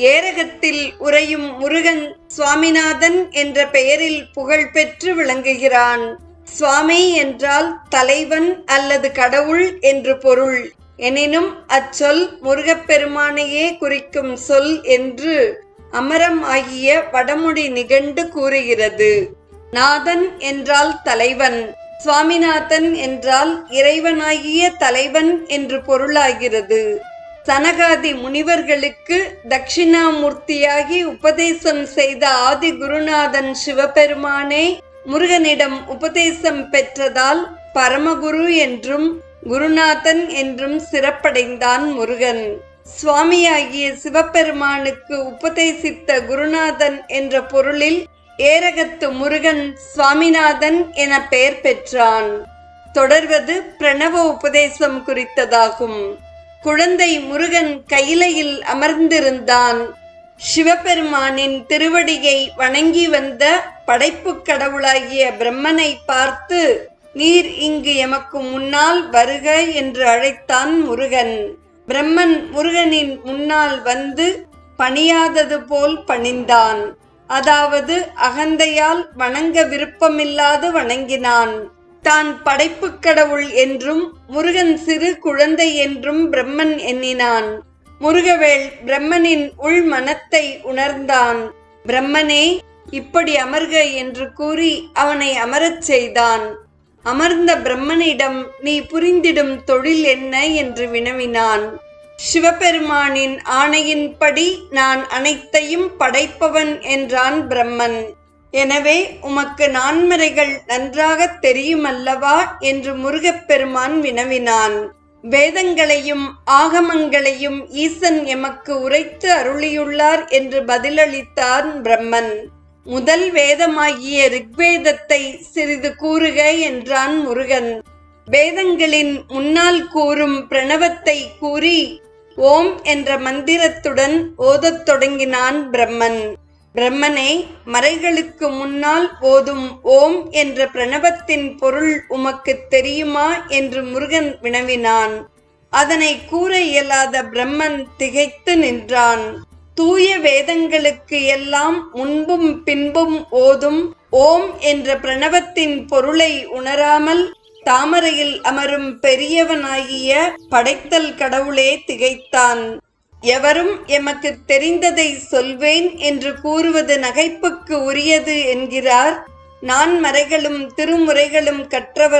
ஏரகத்தில் உறையும் முருகன் சுவாமிநாதன் என்ற பெயரில் புகழ்பெற்று விளங்குகிறான். சுவாமி என்றால் தலைவன் அல்லது கடவுள் என்று பொருள். எனினும் அச்சொல் முருகப்பெருமானையே குறிக்கும் சொல் என்று அமரம் ஆகிய வடமொழி நிகண்டு கூறுகிறது. நாதன் என்றால் தலைவன் சுவாமிநாதன் என்றால் இறைவனாகிய தலைவன் என்று பொருளாகிறது. சனகாதி முனிவர்களுக்கு தட்சிணாமூர்த்தியாகி உபதேசம் செய்த ஆதி குருநாதன் சிவபெருமானே முருகனிடம் உபதேசம் பெற்றதால் பரமகுரு என்றும் குருநாதன் என்றும் சிறப்படைந்தான் முருகன். சுவாமியாகிய சிவபெருமானுக்கு உபதேசித்த குருநாதன் என்ற பொருளில் ஏரகத்து முருகன் சுவாமிநாதன் என பெயர் பெற்றான். தொடர்வது பிரணவ உபதேசம் குறித்ததாகும். குழந்தை முருகன் கையிலையில் அமர்ந்திருந்தான். சிவபெருமானின் திருவடியை வணங்கி வந்த படைப்புக் கடவுளாகிய பிரம்மனை பார்த்து நீர் இங்கு எமக்கு முன்னால் வருக என்று அழைத்தான் முருகன். பிரம்மன் முருகனின் முன்னால் வந்து பணியாதது போல் பணிந்தான். அதாவது அகந்தையால் வணங்க விருப்பமில்லாது வணங்கினான். தான் படைப்புக் கடவுள் என்றும் முருகன் சிறு குழந்தை என்றும் பிரம்மன் எண்ணினான். முருகவேள் பிரம்மனின் உள் மனத்தை உணர்ந்தான். பிரம்மனே இப்படி அமர்க என்று கூறி அவனை அமரச் செய்தான். அமர்ந்த பிரம்மனிடம் நீ புரிந்திடும் தொழில் என்ன என்று வினவினான். சிவபெருமானின் ஆணையின்படி நான் அனைத்தையும் படைப்பவன் என்றான் பிரம்மன். எனவே உமக்கு நான்மறைகள் நன்றாகத் தெரியுமல்லவா? என்று முருகப்பெருமான் வினவினான். வேதங்களையும் ஆகமங்களையும் ஈசன் எமக்கு உரைத்து அருளியுள்ளார் என்று பதிலளித்தான் பிரம்மன். முதல் வேதமாகிய ரிக்வேதத்தை சிறிது கூறுக என்றான் முருகன். வேதங்களின் முன்னால் கூறும் பிரணவத்தை கூறி ஓம் என்ற மந்திரத்துடன் ஓதத் தொடங்கினான் பிரம்மன். பிரம்மனே மறைகளுக்கு முன்னால் ஓதும் ஓம் என்ற பிரணவத்தின் பொருள் உமக்கு தெரியுமா என்று முருகன் வினவினான். அதனை கூற இயலாத பிரம்மன் திகைத்து நின்றான். தூய வேதங்களுக்கு எல்லாம் முன்பும் பின்பும் ஓதும் ஓம் என்ற பிரணவத்தின் பொருளை உணராமல் தாமரையில் அமரும் பெரியவனாகிய படைத்தல் கடவுளே திகைத்தான். எவரும் எமக்கு தெரிந்ததை சொல்வேன் என்று கூறுவது நகைப்புக்கு உரியது என்கிறார். நான் மறைகளும் திருமுறைகளும் கற்றவர்